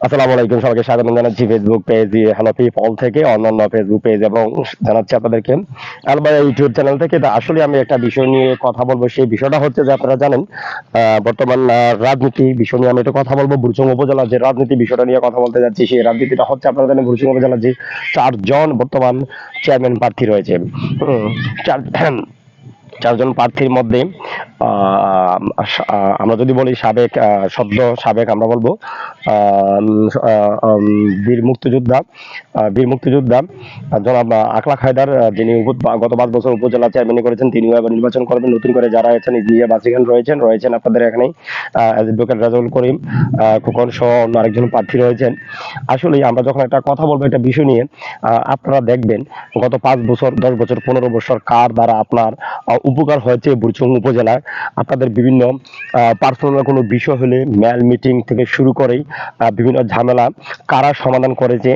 আসসালামু আলাইকুম, সবাইকে স্বাগত জানাচ্ছি ফেসবুক পেজ হানাফি পল থেকে, অন্যান্য ফেসবুক পেজ এবং জানাচ্ছি আপনাদেরকে ইউটিউব চ্যানেল থেকে। আসলে আমি একটা বিষয় নিয়ে কথা বলব, সেই বিষয়টা হচ্ছে যে আপনারা জানেন বর্তমান রাজনীতি বিষয় নিয়ে আমি একটু কথা বলব। বুড়চং উপজেলার যে রাজনীতি বিষয়টা নিয়ে কথা বলতে যাচ্ছি, সেই রাজনীতিটা হচ্ছে আপনারা জানেন উপজেলার যে চারজন বর্তমান চেয়ারম্যান প্রার্থী রয়েছে। চার চারজন প্রার্থীর মধ্যে আমরা যদি বলি সাবেক সদ্য সাবেক আমরা বলব বীর মুক্তিযোদ্ধা বীর মুক্তিযোদ্ধা জনাব আকলাক হায়দার যিনি গত পাঁচ বছর উপজেলা চেয়ারম্যানই করেছেন, তিনিও এবার নির্বাচন করবেন। নতুন করে যারা আছেন ইজিয়া বাসিখান রয়েছেন রয়েছেন আপনাদের এখানে অ্যাডভোকেট রাজুল করিম খোকন সহ অন্য আরেকজন প্রার্থী রয়েছেন। আসলে আমরা যখন একটা কথা বলব, একটা বিষয় নিয়ে আপনারা দেখবেন, গত পাঁচ বছর, দশ বছর, পনেরো বছর কার দ্বারা আপনার উপকার হয়েছে বুড়চুং উপজেলায়। আপনাদের বিভিন্ন পার্সোনাল কোনো বিষয় হলে ম্যাল মিটিং থেকে শুরু করেই বিভিন্ন ঝামেলা কারা সমাধান করেছে,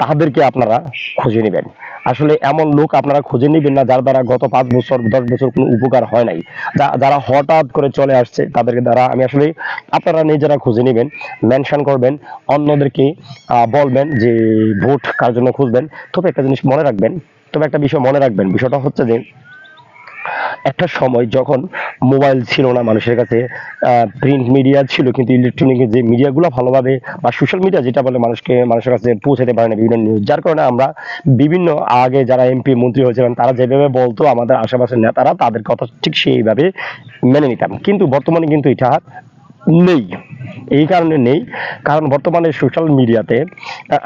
তাদেরকে আপনারা খুঁজে নেবেন। আসলে এমন লোক আপনারা খুঁজে নেবেন না যার দ্বারা গত পাঁচ বছর, দশ বছর কোনো উপকার হয় নাই। যারা হঠাৎ করে চলে আসছে, তাদেরকে দ্বারা আমি আসলে আপনারা নিজেরা খুঁজে নেবেন মেনশন করবেন, অন্যদেরকে বলবেন যে ভোট কার জন্য খুঁজবেন। তবে একটা জিনিস মনে রাখবেন, তবে একটা বিষয় মনে রাখবেন। বিষয়টা হচ্ছে যে একটা সময় যখন মোবাইল ছিল না মানুষের কাছে প্রিন্ট মিডিয়া ছিল, কিন্তু ইলেকট্রনিক যে মিডিয়াগুলো ভালোভাবে বা সোশ্যাল মিডিয়া যেটা বলে মানুষকে, মানুষের কাছে পৌঁছাতে পারে না বিভিন্ন নিউজ যার কারণে আমরা বিভিন্ন আগে যারা এমপি মন্ত্রী হয়েছিলেন, তারা যেভাবে বলতো, আমাদের আশেপাশের নেতারা তাদের কথা ঠিক সেইভাবে মেনে নিতাম। কিন্তু বর্তমানে কিন্তু এটা নেই। এই কারণে নেই। কারণ বর্তমানে সোশ্যাল মিডিয়াতে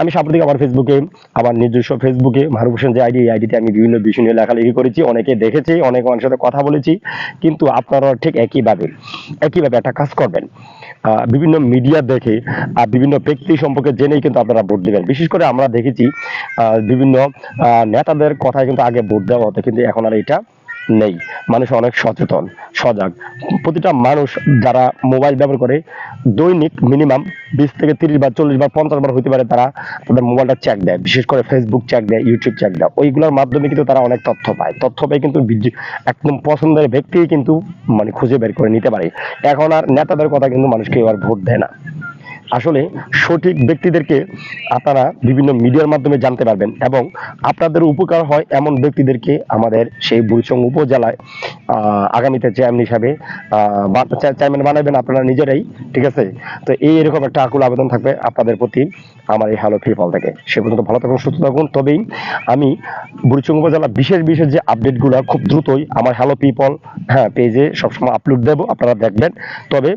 আমি সাম্প্রতিক আমার ফেসবুকে আমার নিজস্ব ফেসবুকে মাহরুব হোসেন যে আইডি এই আইডিতে আমি বিভিন্ন বিষয় নিয়ে লেখালেখি করেছি, অনেকে দেখেছি, অনেক মানুষের সাথে কথা বলেছি। কিন্তু আপনারা ঠিক একইভাবে একইভাবে একটা কাজ করবেন। বিভিন্ন মিডিয়া দেখে আর বিভিন্ন ব্যক্তি সম্পর্কে জেনেই কিন্তু আপনারা ভোট দেবেন। বিশেষ করে আমরা দেখেছি বিভিন্ন নেতাদের কথায় কিন্তু আগে ভোট দেওয়া হতো, কিন্তু এখন আর এটা নেই। মানুষ অনেক সচেতন, সজাগ। প্রতিটা মানুষ যারা মোবাইল ব্যবহার করে, দৈনিক মিনিমাম বিশ থেকে তিরিশ বার, চল্লিশ বার, পঞ্চাশ বার হতে পারে তারা তাদের মোবাইলটা চেক দেয়। বিশেষ করে ফেসবুক চেক দেয় ইউটিউব চেক দেয়। ওইগুলোর মাধ্যমে কিন্তু তারা অনেক তথ্য পায়। তথ্য পেয়ে কিন্তু একদম পছন্দের ব্যক্তি কিন্তু মানে খুঁজে বের করে নিতে পারে। এখন আর নেতাদের কথা কিন্তু মানুষ কেউ আর ভোট দেয় না। আসলে সঠিক ব্যক্তিদেরকে আপনারা বিভিন্ন মিডিয়ার মাধ্যমে জানতে পারবেন এবং আপনাদের উপকার হয় এমন ব্যক্তিদেরকে আমাদের সেই বুড়িচং উপজেলায় আগামীতে চেয়ারম্যান হিসাবে চেয়ারম্যান বানাবেন আপনারা নিজেরাই, ঠিক আছে? তো এই এরকম একটা আকুল আবেদন থাকবে আপনাদের প্রতি আমার এই হ্যালো ফিফল থেকে। সে পর্যন্ত ভালো থাকুন, সুস্থ থাকুন। তবেই আমি বুড়িচং উপজেলা বিশেষ বিশেষ যে আপডেটগুলো খুব দ্রুতই আমার হ্যালো পিপল হ্যাঁ পেজে সবসময় আপলোড দেবো, আপনারা দেখবেন। তবে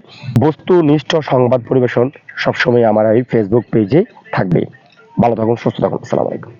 বস্তুনিষ্ঠ সংবাদ পরিবেশন সবসময় আমার এই ফেসবুক পেজে থাকবে। ভালো থাকুন সুস্থ থাকুন আসসালামু আলাইকুম।